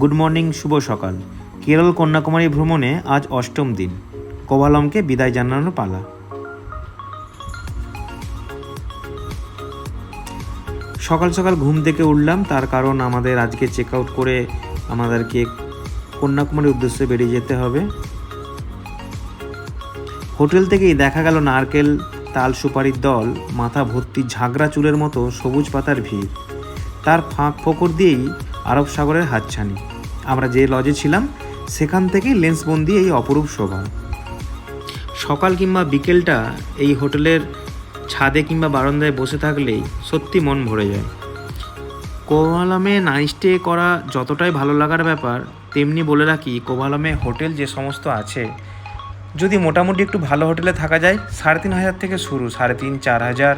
Good morning, শুভ সকাল। কেরল কন্যাকুমারী ভ্রমণে আজ অষ্টম দিন। কোভালমকে বিদায় জানানোর পালা। সকাল সকাল ঘুম থেকে উঠলাম, তার কারণ আমাদের আজকে চেক আউট করে আমাদেরকে কন্যাকুমারীর উদ্দেশ্যে বেরিয়ে যেতে হবে। হোটেল থেকেই দেখা গেল নারকেল তাল সুপারির দল, মাথা ভর্তি ঝাগড়া চুলের মতো সবুজ পাতার ভিড়। তার ফাঁক ফোকর দিয়েই আরব সাগরের হাতছানি। আমরা যে লজে ছিলাম, সেখান থেকেই লেন্সবন্দি এই অপরূপ শোভা। সকাল কিংবা বিকেলটা এই হোটেলের ছাদে কিংবা বারান্দায় বসে থাকলেই সত্যি মন ভরে যায়। কোভালামে নাইট স্টে করা যতটাই ভালো লাগার ব্যাপার, তেমনি বলে রাখি কোভালামে হোটেল যে সমস্ত আছে, যদি মোটামুটি একটু ভালো হোটেলে থাকা যায়, সাড়ে তিন হাজার থেকে শুরু, সাড়ে তিন, চার হাজার।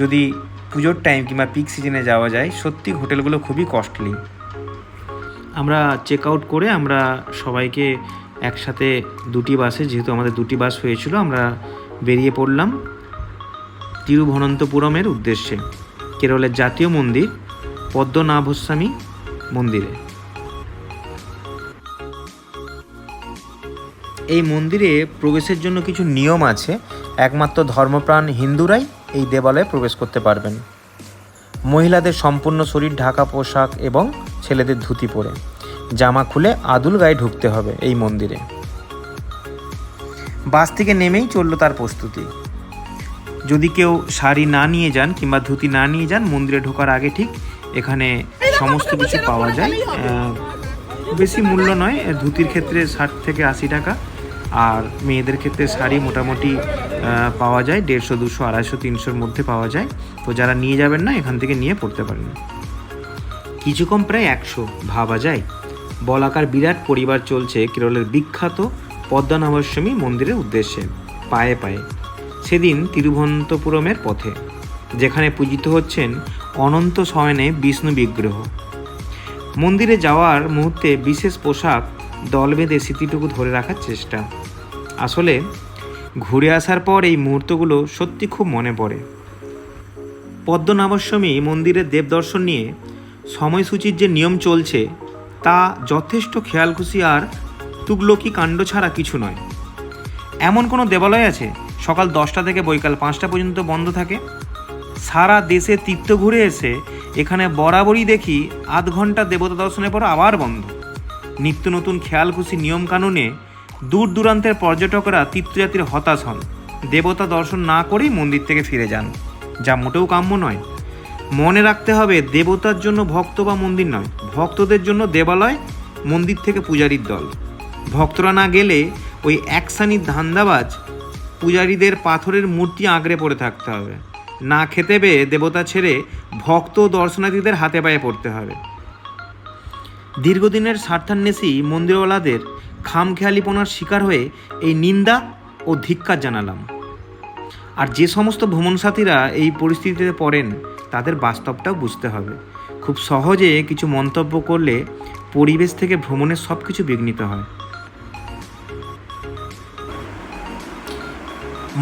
যদি পুজোর টাইম কিংবা পিক সিজনে যাওয়া যায়, সত্যি হোটেলগুলো খুবই কস্টলি আমরা চেক আউট করে আমরা সবাইকে একসাথে দুটি বাসে, যেহেতু আমাদের দুটি বাস হয়েছিল, আমরা বেরিয়ে পড়লাম তিরুভনন্তপুরমের উদ্দেশ্যে, কেরলের জাতীয় মন্দির পদ্মনাভস্বামী মন্দিরে। এই মন্দিরে প্রবেশের জন্য কিছু নিয়ম আছে, একমাত্র ধর্মপ্রাণ হিন্দুরাই এই দেবালয়ে প্রবেশ করতে পারবেন। মহিলাদের সম্পূর্ণ শরীর, ঢাকা পোশাক এবং ছেলেদের ধুতি পরে। জামা খুলে আদুল গায়ে ঢুকতে হবে এই মন্দিরে। বাস থেকে নেমেই চলল তার প্রস্তুতি। যদি কেউ শাড়ি না নিয়ে যান কিংবা ধুতি না নিয়ে যান, মন্দিরে ঢোকার আগে ঠিক এখানে সমস্ত কিছু পাওয়া যায়। বেশি মূল্য নয়, ধুতির ক্ষেত্রে ষাট থেকে আশি টাকা, আর মেয়েদের ক্ষেত্রে শাড়ি মোটামুটি পাওয়া যায়। দেড়শো, দুশো, আড়াইশো, তিনশোর মধ্যে পাওয়া যায়। তো যারা নিয়ে যাবেন না, এখান থেকে নিয়ে পড়তে পারেন কিছু কম প্রায় একশো, ভাবা যায়। বলাকার বিরাট পরিবার চলছে কেরলের বিখ্যাত পদ্মনাভস্বামী মন্দিরের উদ্দেশ্যে, পায়ে পায়ে। সেদিন তিরুভনন্তপুরমের পথে, যেখানে পূজিত হচ্ছেন অনন্ত শয়নে বিষ্ণু বিগ্রহ। মন্দিরে যাওয়ার মুহূর্তে বিশেষ পোশাক দল বেঁধে স্মৃতিটুকু ধরে রাখার চেষ্টা। আসলে, ঘুরে আসার পর এই মুহূর্তগুলো সত্যি খুব মনে পড়ে। পদ্মনাভস্বামী মন্দিরের দেবদর্শন নিয়ে সময়সূচির যে নিয়ম চলছে, তা যথেষ্ট খেয়ালখুশি আর তুগলকি কাণ্ড ছাড়া কিছু নয়। এমন কোনো দেবালয় আছে? সকাল দশটা থেকে বৈকাল পাঁচটা পর্যন্ত বন্ধ থাকে? সারা দেশে তীর্থ ঘুরে এসে এখানে বরাবরই দেখি আধ ঘণ্টা দেবতা দর্শনের পর আবার বন্ধ। নিত্য নতুন খেয়ালখুশি নিয়মকানুনে দূর দূরান্তের পর্যটকরা তীর্থযাত্রীর হতাশ হন। দেবতা দর্শন না করেই মন্দির থেকে ফিরে যান, যা মোটেও কাম্য নয়। মনে রাখতে হবে দেবতার জন্য ভক্ত বা মন্দির নয়। ভক্তদের জন্য দেবালয়, মন্দির থেকে পূজারীর দল। ভক্তরা না গেলে ওই একসানির ধান্দাবাজ পূজারীদের পাথরের মূর্তি আঁকড়ে পড়ে থাকতে হবে। না খেতে পেয়ে দেবতা ছেড়ে ভক্ত দর্শনার্থীদের হাতে পায়ে পড়তে হবে। দীর্ঘদিনের স্বার্থান্বেষী মন্দিরওয়ালাদের খামখেয়ালিপনার শিকার হয়ে এই নিন্দা ও ধিক্কার জানালাম। আর যে সমস্ত ভ্রমণসাথীরা এই পরিস্থিতিতে পড়েন তাদের বাস্তবটাও বুঝতে হবে। খুব সহজে কিছু মন্তব্য করলে পরিবেশ থেকে ভ্রমণের সব কিছু বিঘ্নিত হয়।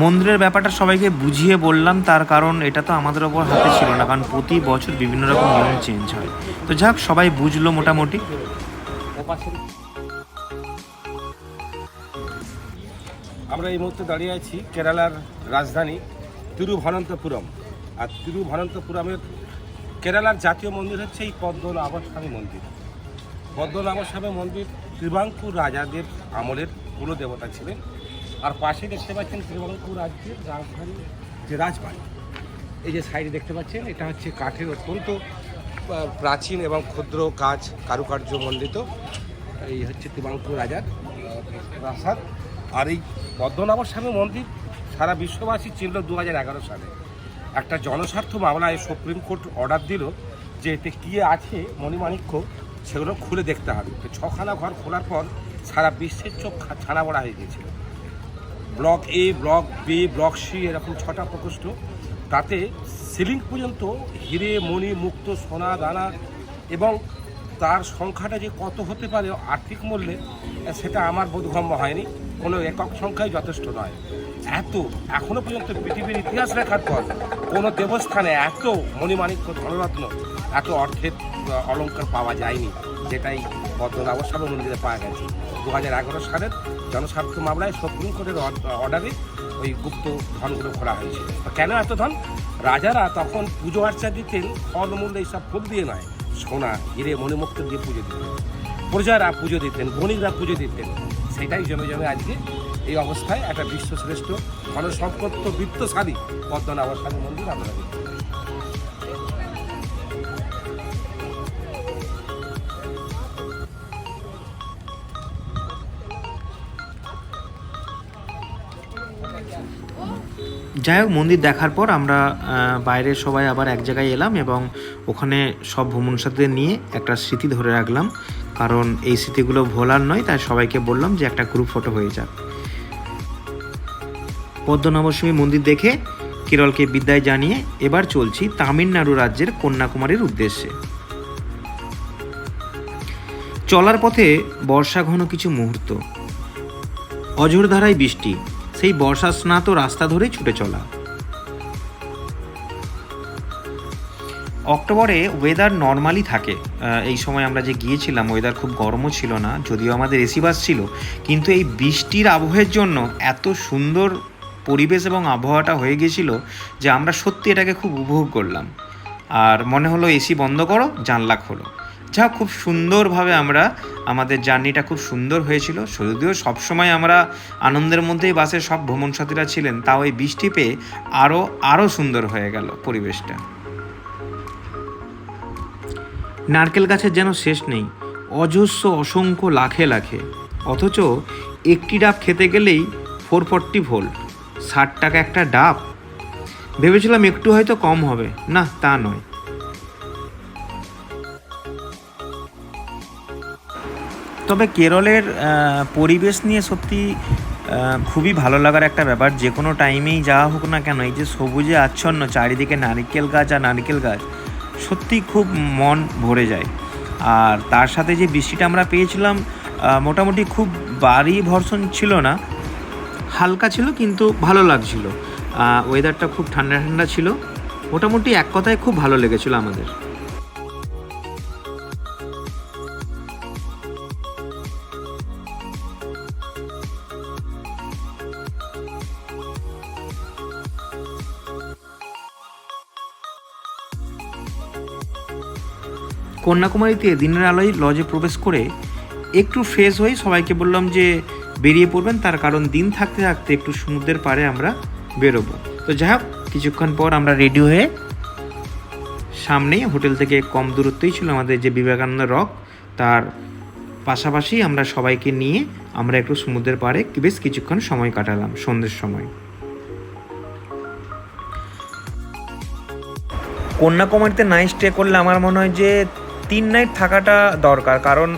মন্দিরের ব্যাপারটা সবাইকে বুঝিয়ে বললাম, তার কারণ এটা তো আমাদের ওপর হাতে ছিল না, কারণ প্রতি বছর বিভিন্ন রকম নিয়ম চেঞ্জ হয়। তো যাক, সবাই বুঝলো মোটামুটি। আমরা এই মুহূর্তে দাঁড়িয়ে আছি কেরালার রাজধানী তিরুভনন্তপুরম। আর তিরুভনন্তপুরমের কেরালার জাতীয় মন্দির হচ্ছে এই পদ্মনাভস্বামী মন্দির। পদ্মনাভস্বামী মন্দির ত্রিবাঙ্কুর রাজাদের আমলের দেবতা ছিলেন। আর পাশে দেখতে পাচ্ছেন ত্রিবাঙ্কুর রাজ্যের রাজধানী যে রাজবাড়ি। এই যে সাইডে দেখতে পাচ্ছেন, এটা হচ্ছে কাঠের অত্যন্ত প্রাচীন এবং ক্ষুদ্র কাজ কারুকার্য মণ্ডিত। এই হচ্ছে ত্রিবাঙ্কুর রাজার প্রাসাদ। আর এই পদ্মনাভস্বামী মন্দির সারা বিশ্ববাসী চিনল দু সালে। একটা জনস্বার্থ মামলায় সুপ্রিম কোর্ট অর্ডার দিল যে এতে কী আছে মণিমাণিক্য সেগুলো খুলে দেখতে হবে। তো ছখানা ঘর খোলার পর সারা বিশ্বের চোখ ছানা বড়া হয়ে গিয়েছিল। Block A block B block C এরকম ছটা প্রকোষ্ঠ, তাতে সিলিং পর্যন্ত হিরে, মণি, মুক্ত, সোনা, দানা এবং তার সংখ্যাটা যে কত হতে পারে আর্থিক মূল্যে, সেটা আমার বোধগম্য হয়নি। কোনো একক সংখ্যাই যথেষ্ট নয়। এত এখনও পর্যন্ত পৃথিবীর ইতিহাস লেখার পর কোনো দেবস্থানে এত মণিমাণিক্য ধনরত্ন, এত অর্থের অলঙ্কার পাওয়া যায়নি, যেটাই পদ্মনাভ স্বামী মন্দিরে পাওয়া গেছে। দু হাজার এগারো সালের জনস্বার্থ মামলায় সুপ্রিম কোর্টের অর্ডারে ওই গুপ্ত ধনগুলো খোলা হয়েছে। কেন এত ধন? রাজারা তখন পুজো আর্চা দিতেন ফলমূল এইসব ফুল দিয়ে নয়, সোনা, হিরে, মণিমুক্ত দিয়ে পুজো দিতেন। প্রজারা পুজো দিতেন, বণিকরা পুজো দিতেন। সেটাই জমে জমে আজকে এই অবস্থায় একটা বিশ্বশ্রেষ্ঠ গণসম্পত্ত বৃত্তশালী পদ্মনাভ স্বামী মন্দির আমরা যাই হোক, মন্দির দেখার পর আমরা বাইরের সবাই আবার এক জায়গায় এলাম এবং ওখানে সব ভ্রমণ সাথীদের নিয়ে একটা স্মৃতি ধরে রাখলাম। কারণ এই স্মৃতিগুলো ভোলার নয়, তাই সবাইকে বললাম যে একটা গ্রুপ ফটো হয়ে যাক। পদ্মনাভস্বামী মন্দির দেখে কেরলকে বিদায় জানিয়ে এবার চলছি তামিলনাড়ু রাজ্যের কন্যাকুমারীর উদ্দেশ্যে। চলার পথে বর্ষা ঘন কিছু মুহূর্ত। অঝোরধারায় বৃষ্টি, সেই বর্ষা স্নাত রাস্তা ধরেই ছুটে চলা। অক্টোবরে ওয়েদার নর্মালি থাকে। এই সময় আমরা যে গিয়েছিলাম ওয়েদার খুব গরমও ছিল না, যদিও আমাদের এসি বাস ছিল, কিন্তু এই বৃষ্টির আবহের জন্য এত সুন্দর পরিবেশ এবং আবহাওয়াটা হয়ে গিয়েছিল যে আমরা সত্যি এটাকে খুব উপভোগ করলাম। আর মনে হলো এসি বন্ধ করো, জানলা খোলো। যা খুব সুন্দরভাবে আমরা আমাদের জার্নিটা খুব সুন্দর হয়েছিল। যদিও সবসময় আমরা আনন্দের মধ্যেই বাসের সব ভ্রমণ সাথীরা ছিলেন, তাও এই বৃষ্টি পেয়ে আরও আরও সুন্দর হয়ে গেল পরিবেশটা। নারকেল গাছের যেন শেষ নেই, অজস্র অসংখ্য লাখে লাখে। অথচ একটি ডাব খেতে গেলেই ফোর ফর্টি ভোল্ট ষাট টাকা একটা ডাব। ভেবেছিলাম একটু হয়তো কম হবে। না, তা নয়। তবে কেরলের পরিবেশ নিয়ে সত্যি খুবই ভালো লাগার একটা ব্যাপার। যে কোনো টাইমেই যাওয়া হোক না কেন, এই যে সবুজে আচ্ছন্ন, চারিদিকে নারিকেল গাছ আর নারকেল গাছ, সত্যি খুব মন ভরে যায়। আর তার সাথে যে বৃষ্টিটা আমরা পেয়েছিলাম মোটামুটি খুব বাড়ি ভর্ষণ ছিল না। হালকা ছিল, কিন্তু ভালো লাগছিল। ওয়েদারটা খুব ঠান্ডা ঠান্ডা ছিল। মোটামুটি এক কথায় খুব ভালো লেগেছিল আমাদের। কন্যাকুমারীতে দিনের আলোয় লজে প্রবেশ করে একটু ফ্রেশ হয়ে সবাইকে বললাম যে বেরিয়ে পড়বেন। তার কারণ দিন থাকতে থাকতে একটু সমুদ্রের পাড়ে আমরা বেরোবো। তো যাই হোক, কিছুক্ষণ পর আমরা রেডি হয়ে সামনেই হোটেল থেকে কম দূরত্বই ছিল আমাদের যে বিবেকানন্দ রক, তার পাশাপাশি আমরা সবাইকে নিয়ে আমরা একটু সমুদ্রের পাড়ে বেশ কিছুক্ষণ সময় কাটালাম, সন্ধ্যের সময়। কন্যাকুমারীতে নাইট স্টে করলে আমার মনে হয় যে তিন নাইট থাকাটা দরকার, কারণ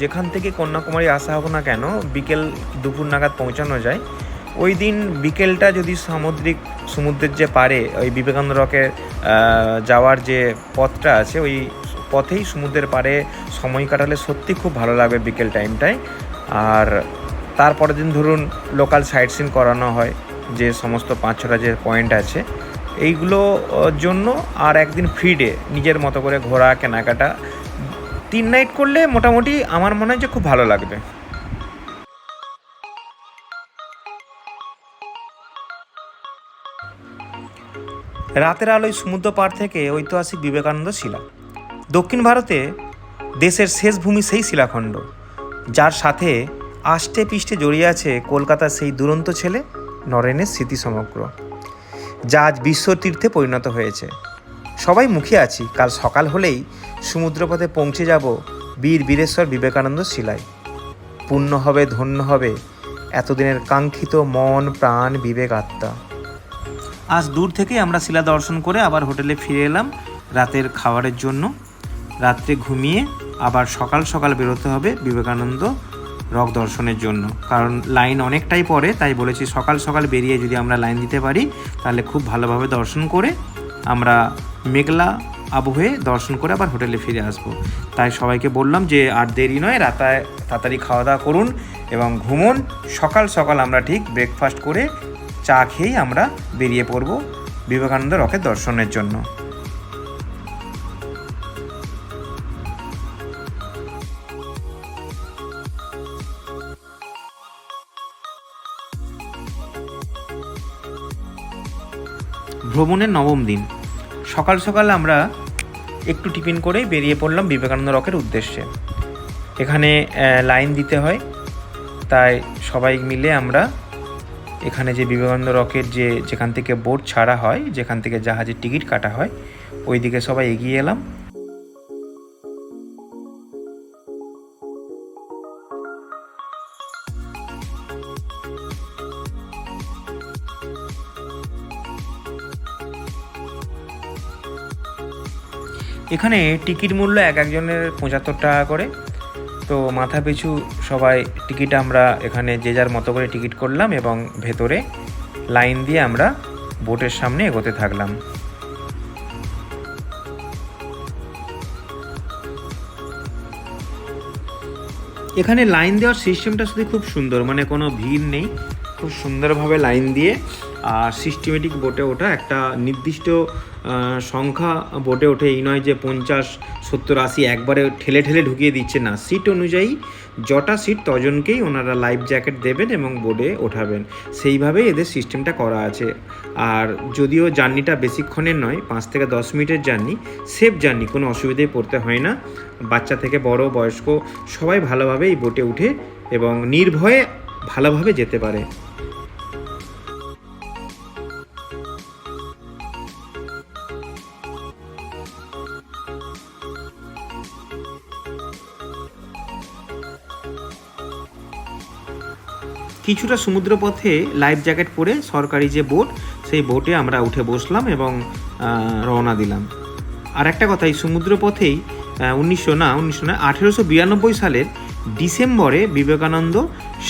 যেখান থেকে কন্যাকুমারী আসা হোক না কেন, বিকেল দুপুর নাগাদ পৌঁছানো যায়। ওই দিন বিকেলটা যদি সামুদ্রিক সমুদ্রের যে পারে ওই বিবেকানন্দ রকে যাওয়ার যে পথটা আছে, ওই পথেই সমুদ্রের পাড়ে সময় কাটালে সত্যি খুব ভালো লাগবে বিকেল টাইমটায় আর তারপরের দিন ধরুন লোকাল সাইট সিন করানো হয়, যে সমস্ত পাঁচ ছটা যে পয়েন্ট আছে, এইগুলো জন্য আর একদিন ফ্রি ডে নিজের মতো করে ঘোরা, কেনাকাটা তিন নাইট করলে মোটামুটি আমার মনে হয় যে খুব ভালো লাগবে। রাতের আলোয় সমুদ্র পার থেকে ঐতিহাসিক বিবেকানন্দ শিলা। দক্ষিণ ভারতে দেশের শেষ ভূমি সেই শিলাখণ্ড, যার সাথে আষ্টে পিষ্টে জড়িয়ে আছে কলকাতার সেই দুরন্ত ছেলে নরেনের স্মৃতি সমগ্র, যা আজ বিশ্বতীর্থে পরিণত হয়েছে। সবাই মুখে আছি। কাল সকাল হলেই সমুদ্রপথে পৌঁছে যাব বীর বীরেশ্বর বিবেকানন্দ শিলায়। পূর্ণ হবে, ধন্য হবে এতদিনের কাঙ্ক্ষিত মন, প্রাণ, বিবেক, আত্মা। আজ দূর থেকে আমরা শিলা দর্শন করে আবার হোটেলে ফিরে এলাম রাতের খাবারের জন্য। রাত্রে ঘুমিয়ে আবার সকাল সকাল বেরোতে হবে বিবেকানন্দ রক দর্শনের জন্য। কারণ লাইন অনেকটাই পরে তাই বলেছি সকাল সকাল বেরিয়ে যদি আমরা লাইন দিতে পারি, তাহলে খুব ভালোভাবে দর্শন করে আমরা মেঘলা আবহে দর্শন করে আবার হোটেলে ফিরে আসব। তাই সবাইকে বললাম যে আর দেরি নয়, রাতায় তাড়াতাড়ি খাওয়া দাওয়া করুন এবং ঘুমুন। সকাল সকাল আমরা ঠিক ব্রেকফাস্ট করে চা খেয়েই আমরা বেরিয়ে পড়ব বিবেকানন্দ রকের দর্শনের জন্য। ভ্রমণের নবম দিন। সকাল সকাল আমরা একটু টিফিন করেই বেরিয়ে পড়লাম বিবেকানন্দ রকের উদ্দেশ্যে। এখানে লাইন দিতে হয়। তাই সবাই মিলে আমরা এখানে যে বিবেকানন্দ রকের যে যেখান থেকে বোর্ড ছাড়া হয়, যেখান থেকে জাহাজের টিকিট কাটা হয় ওই দিকে সবাই এগিয়ে এলাম। এখানে টিকিট মূল্য এক একজনের পঁচাত্তর টাকা করে। তো মাথা পিছু সবাই টিকিট আমরা এখানে যে যার মতো করে টিকিট করলাম এবং ভেতরে লাইন দিয়ে আমরা বোটের সামনে এগোতে থাকলাম। এখানে লাইন দেওয়ার সিস্টেমটা শুধু খুব সুন্দর মানে কোনো ভিড় নেই। খুব সুন্দরভাবে লাইন দিয়ে, আর সিস্টেমেটিক বোটে ওঠা একটা নির্দিষ্ট সংখ্যা বোটে ওঠে। এই নয় যে পঞ্চাশ, সত্তর, আশি, একবারে ঠেলে ঠেলে ঢুকিয়ে দিচ্ছে না। সিট অনুযায়ী যটা সিট তজনকেই ওনারা লাইফ জ্যাকেট দেবেন এবং বোর্ডে ওঠাবেন। সেইভাবেই এদের সিস্টেমটা করা আছে। আর যদিও জার্নিটা বেশিক্ষণের নয়, পাঁচ থেকে দশ মিনিটের জার্নি সেফ জার্নি কোনো অসুবিধায় পড়তে হয় না। বাচ্চা থেকে বড়, বয়স্ক, সবাই ভালোভাবে এই বোটে উঠে এবং নির্ভয়ে ভালোভাবে যেতে পারে। কিছুটা সমুদ্রপথে লাইফ জ্যাকেট পরে সরকারি যে বোট, সেই বোটে আমরা উঠে বসলাম এবং রওনা দিলাম। আর একটা কথা, এই সমুদ্রপথেই উনিশশো, না উনিশশো না আঠেরোশো বিরানব্বই সালের ডিসেম্বরে বিবেকানন্দ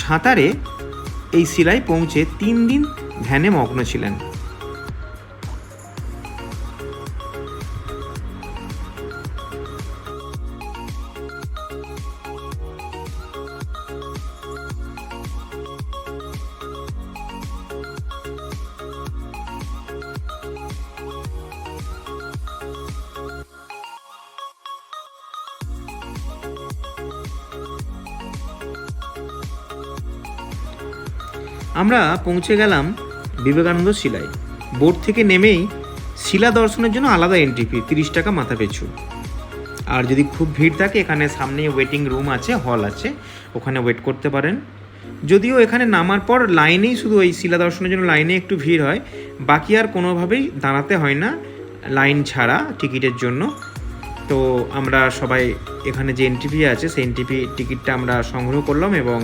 সাঁতারে এই শিলায় পৌঁছে তিন দিন ধ্যানে মগ্ন ছিলেন। আমরা পৌঁছে গেলাম বিবেকানন্দ শিলায়। বোট থেকে নেমেই শিলা দর্শনের জন্য আলাদা এন্ট্রি ফি তিরিশ টাকা মাথা পিছু আর যদি খুব ভিড় থাকে, এখানে সামনে ওয়েটিং রুম আছে হল আছে, ওখানে ওয়েট করতে পারেন। যদিও এখানে নামার পর লাইনেই শুধু ওই শিলা দর্শনের জন্য লাইনে একটু ভিড় হয়, বাকি আর কোনোভাবেই দাঁড়াতে হয় না লাইন ছাড়া টিকিটের জন্য। তো আমরা সবাই এখানে যে এনটিপি আছে, সেই এনটিপি টিকিটটা আমরা সংগ্রহ করলাম এবং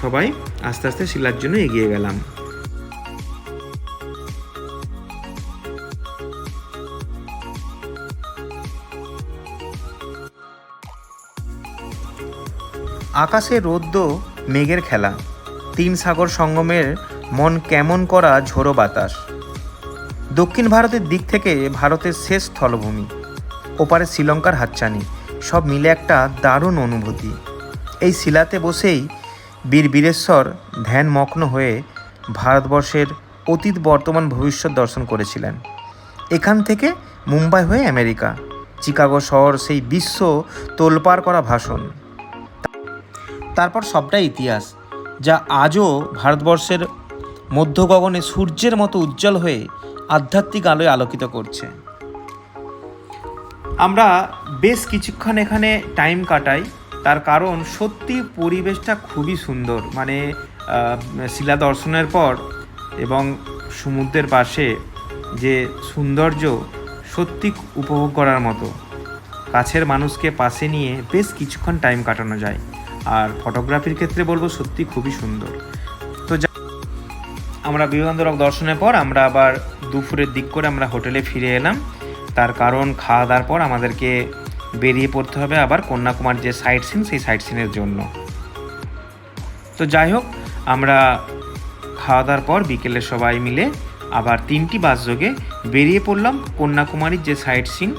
সবাই আস্তে আস্তে শিলার জন্য এগিয়ে গেলাম। আকাশে রোদ্দ, মেঘের খেলা, তিন সাগর সঙ্গমের মন কেমন করা ঝোড়ো বাতাস। দক্ষিণ ভারতের দিক থেকে ভারতের শেষ স্থলভূমি, ওপারে শ্রীলঙ্কার হাতছানি, সব মিলে একটা দারুণ অনুভূতি। এই শিলাতে বসেই বীর বীরেশ্বর ধ্যানমগ্ন হয়ে ভারতবর্ষের অতীত বর্তমান ভবিষ্যৎ দর্শন করেছিলেন। এখান থেকে মুম্বাই হয়ে আমেরিকা, চিকাগো শহর সেই বিশ্ব তোলপাড় করা ভাষণ। তারপর সবটাই ইতিহাস, যা আজও ভারতবর্ষের মধ্য গগনে সূর্যের মতো উজ্জ্বল হয়ে আধ্যাত্মিক আলোয় আলোকিত করছে। আমরা বেশ কিছুক্ষণ এখানে টাইম কাটাই। তার কারণ সত্যি পরিবেশটা খুবই সুন্দর। মানে শিলা দর্শনের পর এবং সমুদ্রের পাশে যে সৌন্দর্য সত্যি উপভোগ করার মতো। কাছের মানুষকে পাশে নিয়ে বেশ কিছুক্ষণ টাইম কাটানো যায়। আর ফটোগ্রাফির ক্ষেত্রে বলব সত্যি খুবই সুন্দর। তো আমরা বিবেকানন্দ দর্শনের পর আমরা আবার দুপুরের দিক করে আমরা হোটেলে ফিরে এলাম। তার কারণ খাওয়া দাওয়ার পর আমাদেরকে বেরিয়ে পড়তে হবে আবার কন্যাকুমার যে সাইট সিন সেই সাইট সিনের জন্য। তো যাই হোক, আমরা খাওয়া দাওয়ার পর বিকেলে সবাই মিলে আবার তিনটি বাস যোগে বেরিয়ে পড়লাম কন্যাকুমারীর যে সাইট সিন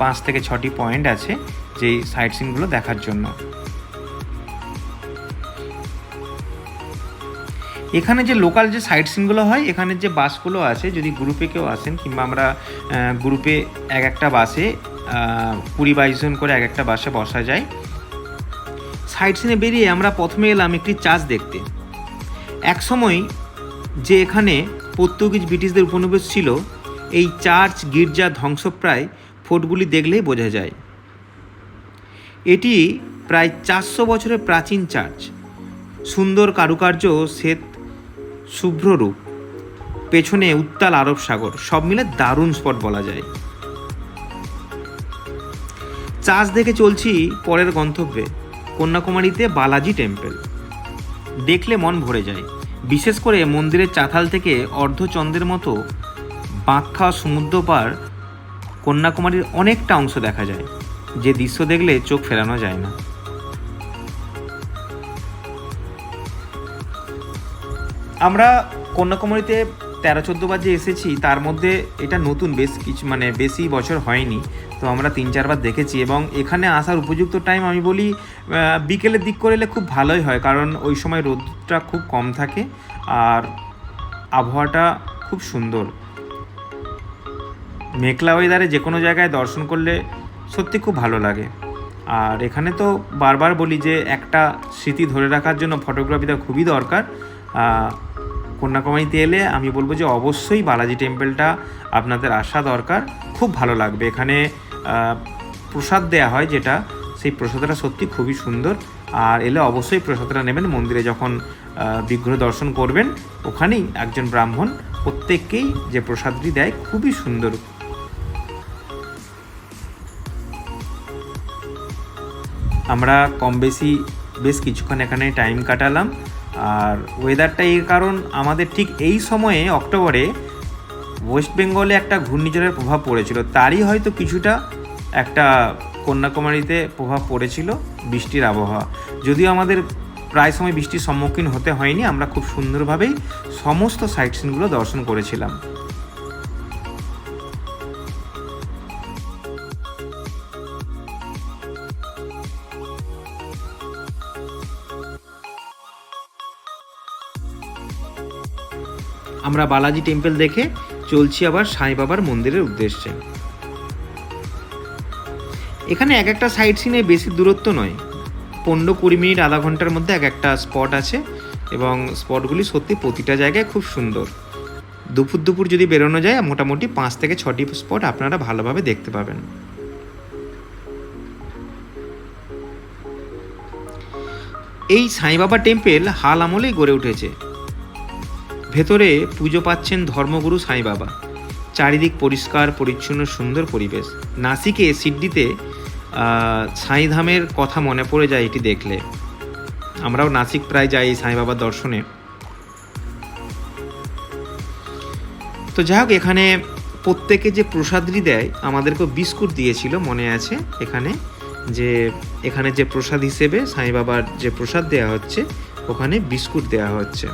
পাঁচ থেকে ছটি পয়েন্ট আছে যেই সাইট সিনগুলো দেখার জন্য। এখানে যে লোকাল যে সাইট সিনগুলো হয়, এখানে যে বাসগুলো আছে, যদি গ্রুপে কেউ আসেন কিংবা আমরা গ্রুপে এক একটা বাসে কুড়ি বাইশ জন করে এক একটা বাসে বসা যায়। সাইড সিনে বেরিয়ে আমরা প্রথমে এলাম একটি চার্চ দেখতে। এক সময় যে এখানে পর্তুগিজ ব্রিটিশদের উপনিবেশ ছিল, এই চার্চ গির্জা ধ্বংসপ্রায় ফোর্টগুলি দেখলেই বোঝা যায়। এটি প্রায় চারশো বছরের প্রাচীন চার্চ। সুন্দর কারুকার্য, শ্বেত শুভ্ররূপ পেছনে উত্তাল আরব সাগর। সব মিলে দারুণ স্পট বলা যায়। চার্চ দেখে চলছি পরের গন্তব্যে, কন্যাকুমারীতে বালাজি টেম্পল। দেখলে মন ভরে যায়। বিশেষ করে মন্দিরের চাতাল থেকে অর্ধচন্দ্রের মতো বাঁকা সমুদ্র পার কন্যাকুমারীর অনেকটা অংশ দেখা যায়। যে দৃশ্য দেখলে চোখ ফেরানো যায় না। আমরা কন্যাকুমারীতে তেরো, চোদ্দ বার যে এসেছি, তার মধ্যে এটা নতুন, বেশ কিছু মানে বেশি বছর হয়নি। তো আমরা তিন চারবার দেখেছি এবং এখানে আসার উপযুক্ত টাইম আমি বলি বিকেলের দিক করে এলে খুব ভালোই হয়, কারণ ওই সময় রোদটা খুব কম থাকে আর আবহাওয়াটা খুব সুন্দর। মেঘলা ওয়েদারে যে কোনো জায়গায় দর্শন করলে সত্যি খুব ভালো লাগে। আর এখানে তো বারবার বলি যে একটা স্মৃতি ধরে রাখার জন্য ফটোগ্রাফিটা খুবই দরকার। কন্যাকুমারীতে এলে আমি বলব যে অবশ্যই বালাজি টেম্পলটা আপনাদের আসা দরকার। খুব ভালো লাগবে। এখানে প্রসাদ দেয়া হয় যেটা, সেই প্রসাদটা সত্যি খুবই সুন্দর। আর এলে অবশ্যই প্রসাদটা নেবেন। মন্দিরে যখন বিগ্রহ দর্শন করবেন, ওখানেই একজন ব্রাহ্মণ প্রত্যেককেই যে প্রসাদটি দেয়, খুবই সুন্দর। আমরা কম বেশি বেশ কিছুক্ষণ এখানে টাইম কাটালাম। আর ওয়েদারটা এর কারণ আমাদের ঠিক এই সময়ে, অক্টোবরে ওয়েস্ট বেঙ্গলে একটা ঘূর্ণিঝড়ের প্রভাব পড়েছিল। তারই হয়তো কিছুটা একটা কন্যাকুমারীতে প্রভাব পড়েছিল বৃষ্টির আবহাওয়া। যদিও আমাদের প্রায় সময় বৃষ্টির সম্মুখীন হতে হয়নি, আমরা খুব সুন্দরভাবেই সমস্ত সাইট সিনগুলো দর্শন করেছিলাম। আমরা বালাজি টেম্পল দেখে চলছি আবার সাই বাবার মন্দিরের উদ্দেশ্যে। এখানে এক একটা সাইট সিনে বেশি দূরত্ব নয়। পনেরো কুড়ি মিনিট, আধা ঘণ্টার মধ্যে এক একটা স্পট আছে এবং স্পটগুলি সত্যি প্রতিটা জায়গায় খুব সুন্দর। দুপুর দুপুর যদি বেরোনো যায়, মোটামুটি পাঁচ থেকে ছটি স্পট আপনারা ভালোভাবে দেখতে পাবেন। এই সাইবাবা টেম্পেল হাল আমলেই গড়ে উঠেছে। ভেতরে পুজো পাচ্ছেন ধর্মগুরু সাই বাবা। চারিদিক পরিষ্কার পরিচ্ছন্ন সুন্দর পরিবেশ। নাসিকে সিডনিতে আহ, সাঁইধামের কথা মনে পড়ে যায় এটি দেখলে। আমরাও নাসিক প্রায় যাই সাই বাবার দর্শনে। তো যাই হোক এখানে প্রত্যেকে যে প্রসাদটি দেয় আমাদেরকে বিস্কুট দিয়েছিল মনে আছে এখানে যে এখানে যে প্রসাদ হিসেবে সাই বাবার যে প্রসাদ দেওয়া হচ্ছে ওখানে বিস্কুট দেওয়া হচ্ছে।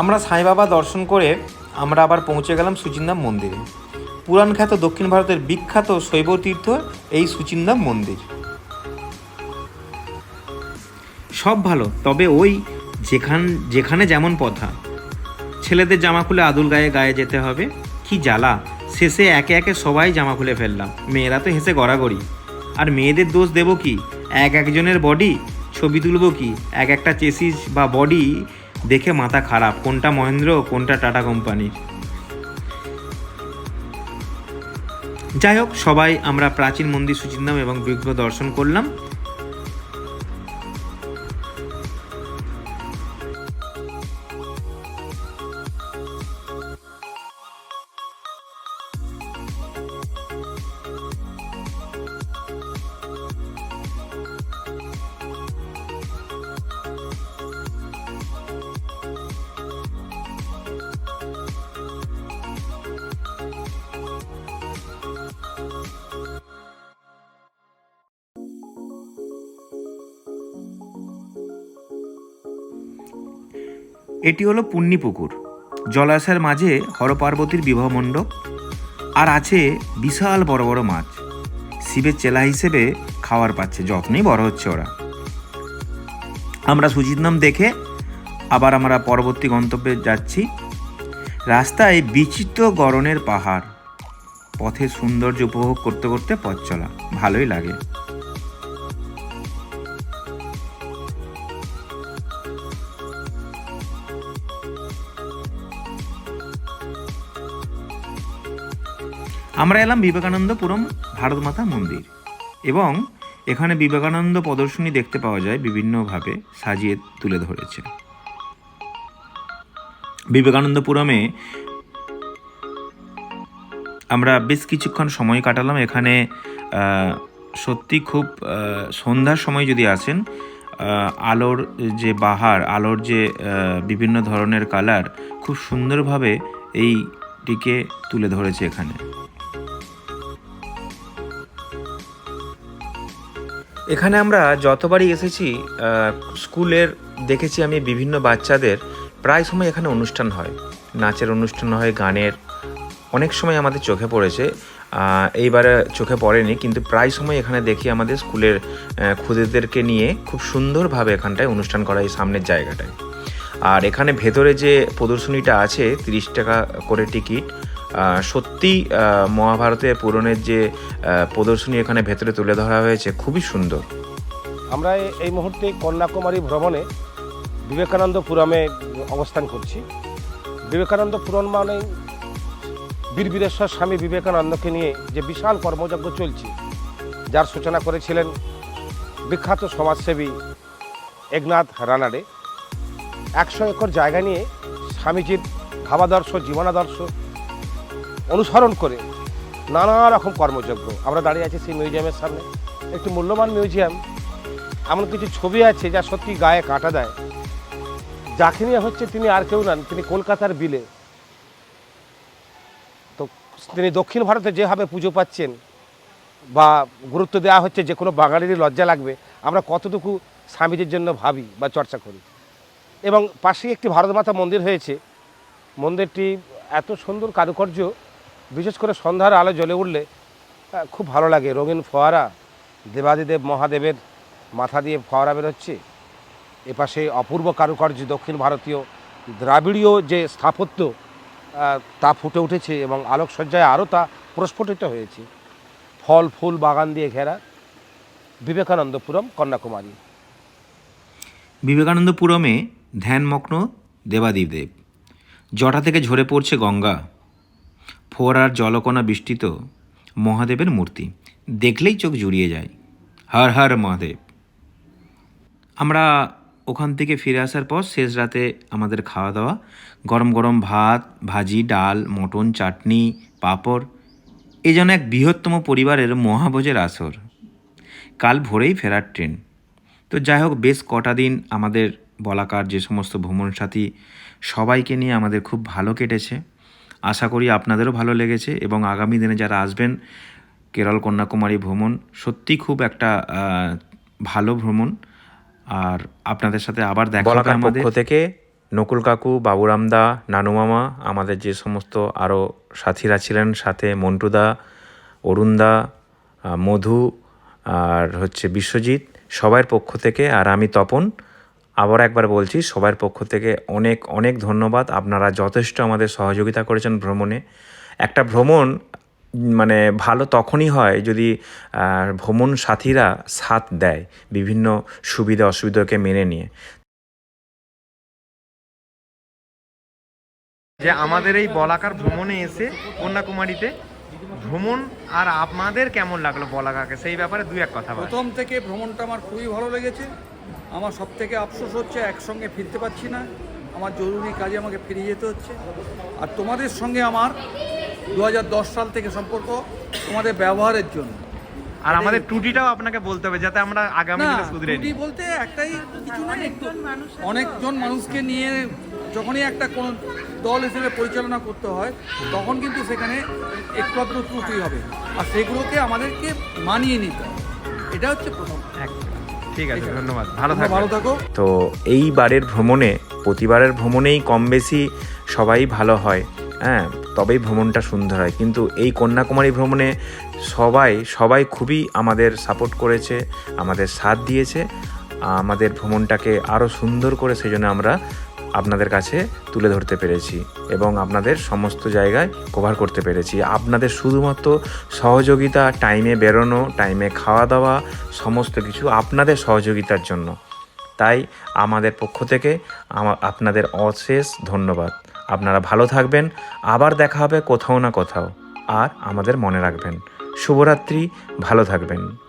আমরা সাই বাবা দর্শন করে আমরা আবার পৌঁছে গেলাম সুচিন্দাম মন্দিরে। পুরাণ খ্যাত দক্ষিণ ভারতের বিখ্যাত শৈব তীর্থ এই সুচিন্দাম মন্দির। সব ভালো, তবে ওই যেখান, যেখানে যেমন পথা ছেলেদের জামা খুলে আদুল গায়ে গায়ে যেতে হবে। কি জ্বালা, শেষে একে একে সবাই জামা খুলে ফেললাম। মেয়েরা তো হেসে গড়াগড়ি। আর মেয়েদের দোষ দেবো কি? এক একজনের বডি ছবি তুলবো কি? এক একটা চেসিস বা বডি দেখে মাথা খারাপ। কোনটা মহেন্দ্র, কোনটা টাটা কোম্পানির যাই হোক, সবাই আমরা প্রাচীন মন্দির সুচিন্দাম এবং বিঘ্ন দর্শন করলাম। এটি হলো পুণ্যিপুকুর। জলাশয়ের মাঝে হরপার্বতীর বিবাহ মণ্ডপ আর আছে বিশাল বড় বড় মাছ। শিবের চেলা হিসেবে খাওয়ার পাচ্ছে, যত্নই বড় হচ্ছে ওরা। আমরা সুজিত নাম দেখে আবার আমরা পরবর্তী গন্তব্যে যাচ্ছি। রাস্তায় বিচিত্র গরনের পাহাড়। পথের সৌন্দর্য উপভোগ করতে করতে পথ চলা, ভালোই লাগে। আমরা এলাম বিবেকানন্দপুরম ভারত মাতা মন্দির এবং এখানে বিবেকানন্দ প্রদর্শনী দেখতে পাওয়া যায় বিভিন্নভাবে সাজিয়ে তুলে ধরেছে। বিবেকানন্দপুরমে আমরা বেশ কিছুক্ষণ সময় কাটালাম। এখানে সত্যি খুব সন্ধ্যার সময় যদি আসেন আলোর যে বাহার, আলোর যে বিভিন্ন ধরনের কালার খুব সুন্দরভাবে এইটিকে তুলে ধরেছে এখানে। এখানে আমরা যতবারই এসেছি স্কুলের দেখেছি আমি বিভিন্ন বাচ্চাদের, প্রায় সময় এখানে অনুষ্ঠান হয়। নাচের অনুষ্ঠান হয়, গানের। অনেক সময় আমাদের চোখে পড়েছে। এইবারে চোখে পড়েনি, কিন্তু প্রায় সময় এখানে দেখি আমাদের স্কুলের খুদেদেরকে নিয়ে খুব সুন্দরভাবে এখানটায় অনুষ্ঠান করা এই সামনের জায়গাটায়। আর এখানে ভেতরে যে প্রদর্শনীটা আছে, তিরিশ টাকা করে টিকিট সত্যি মহাভারতের পুরনের যে প্রদর্শনী এখানে ভেতরে তুলে ধরা হয়েছে, খুবই সুন্দর। আমরা এই মুহূর্তে কন্যাকুমারী ভ্রমণে বিবেকানন্দ বিবেকানন্দপুরমে অবস্থান করছি। বিবেকানন্দ বিবেকানন্দপুরম মানে বীরবীরেশ্বর স্বামী বিবেকানন্দকে নিয়ে যে বিশাল কর্মযজ্ঞ চলছে, যার সূচনা করেছিলেন বিখ্যাত সমাজসেবী একনাথ রানাডে। একশো একর জায়গা নিয়ে স্বামীজির ভাবাদর্শ, জীবনাদর্শ অনুসরণ করে নানা রকম কর্মযজ্ঞ। আমরা দাঁড়িয়ে আছি সেই মিউজিয়ামের সামনে। একটি মূল্যবান মিউজিয়াম, এমন কিছু ছবি আছে যা সত্যি গায়ে কাটা দেয়। যাকে নিয়ে হচ্ছে তিনি আর কেউ নন, তিনি কলকাতার বিলে। তো তিনি দক্ষিণ ভারতে যেভাবে পুজো পাচ্ছেন বা গুরুত্ব দেওয়া হচ্ছে, যে কোনো বাঙালিরই লজ্জা লাগবে, আমরা কতটুকু স্বামীজির জন্য ভাবি বা চর্চা করি। এবং পাশেই একটি ভারত মাতা মন্দির হয়েছে। মন্দিরটি এত সুন্দর কারুকার্য বিশেষ করে সন্ধ্যার আলো জ্বলে উঠলে খুব ভালো লাগে। রঙিন ফোয়ারা, দেবাদিদেব মহাদেবের মাথা দিয়ে ফোয়ারা বেরোচ্ছে। এপাশে অপূর্ব কারুকার্য দক্ষিণ ভারতীয় দ্রাবিড়ীয় যে স্থাপত্য তা ফুটে উঠেছে এবং আলোকসজ্জায় আরও তা প্রস্ফুটিত হয়েছে। ফল, ফুল, বাগান দিয়ে ঘেরা বিবেকানন্দপুরম কন্যাকুমারী। বিবেকানন্দপুরমে ধ্যানমগ্ন দেবাদিদেব। জটা থেকে ঝরে পড়ছে গঙ্গা। ফোয়ারার জলকণা বৃষ্টিত মহাদেবের মূর্তি। দেখলেই চোখ জুড়িয়ে যায়। হর হর মহাদেব। আমরা ওখান থেকে ফিরে আসার পর শেষ রাতে আমাদের খাওয়া দাওয়া। গরম গরম ভাত, ভাজি, ডাল, মটন, চাটনি, পাঁপড়। এ যেন এক বৃহত্তম পরিবারের মহাভোজের আসর। কাল ভোরেই ফেরার ট্রেন। তো যাই হোক, বেশ কটা দিন আমাদের বলাকার যে সমস্ত ভ্রমণ সাথী সবাইকে নিয়ে আমাদের খুব ভালো কেটেছে। আশা করি আপনাদেরও ভালো লেগেছে এবং আগামী দিনে যারা আসবেন কেরল কন্যাকুমারী ভ্রমণ সত্যি খুব একটা ভালো ভ্রমণ। আর আপনাদের সাথে আবার দেখা হবে আমাদের। থেকে নকুল কাকু বাবুরামদা নানু মামা আমাদের যে সমস্ত আরও সাথীরা ছিলেন সাথে মন্টুদা অরুণদা মধু আর হচ্ছে বিশ্বজিৎ সবার পক্ষ থেকে আর আমি তপন আবার একবার বলছি সবার পক্ষ থেকে অনেক অনেক ধন্যবাদ। আপনারা যথেষ্ট আমাদের সহযোগিতা করেছেন ভ্রমণে। একটা ভ্রমণ মানে ভালো তখনই হয় যদি ভ্রমণ সাথীরা সাথ দেয় বিভিন্ন সুবিধা অসুবিধাকে মেনে নিয়ে। যে আমাদের এই বলাকার ভ্রমণে এসে কন্যাকুমারীতে ভ্রমণ আর আপনাদের কেমন লাগল বলাকাকে? সেই ব্যাপারে দুই এক কথা বল প্রথম থেকে ভ্রমণটা আমার খুবই ভালো লেগেছে। আমার সব থেকে আফসোস হচ্ছে একসঙ্গে ফিরতে পারছি না। আমার জরুরি কাজে আমাকে ফিরে যেতে হচ্ছে। আর তোমাদের সঙ্গে আমার দু হাজার দশ সাল থেকে সম্পর্ক তোমাদের ব্যবহারের জন্য। আর আমাদের ত্রুটিটাও আপনাকে বলতে হবে যাতে আমরা আগামী দিনে ত্রুটি বলতে একটাই কিছু না অনেকজন মানুষকে নিয়ে যখনই একটা কোনো দল হিসেবে পরিচালনা করতে হয় তখন কিন্তু সেখানে একটু ত্রুটি হবে। আর সেগুলোকে আমাদেরকে মানিয়ে নিতে হবে। এটা হচ্ছে প্রথম। একদম। ঠিক আছে ধন্যবাদ। ভালো থাকো ভালো থাকো। তো এইবারের ভ্রমণে প্রতিবারের ভ্রমণেই কম বেশি সবাই ভালো হয় হ্যাঁ তবেই ভ্রমণটা সুন্দর হয়। কিন্তু এই কন্যাকুমারী ভ্রমণে সবাই সবাই খুবই আমাদের সাপোর্ট করেছে আমাদের সাথ দিয়েছে আমাদের ভ্রমণটাকে আরও সুন্দর করে সেই জন্য আমরা আপনাদের কাছে তুলে ধরতে পেরেছি এবং আপনাদের সমস্ত জায়গায় কভার করতে পেরেছি। আপনাদের শুধুমাত্র সহযোগিতা টাইমে বেরোনো টাইমে খাওয়া দাওয়া সমস্ত কিছু আপনাদের সহযোগিতার জন্য। তাই আমাদের পক্ষ থেকে আপনাদের অশেষ ধন্যবাদ। আপনারা ভালো থাকবেন, আবার দেখা হবে কোথাও না কোথাও, আর আমাদের মনে রাখবেন। শুভরাত্রি, ভালো থাকবেন।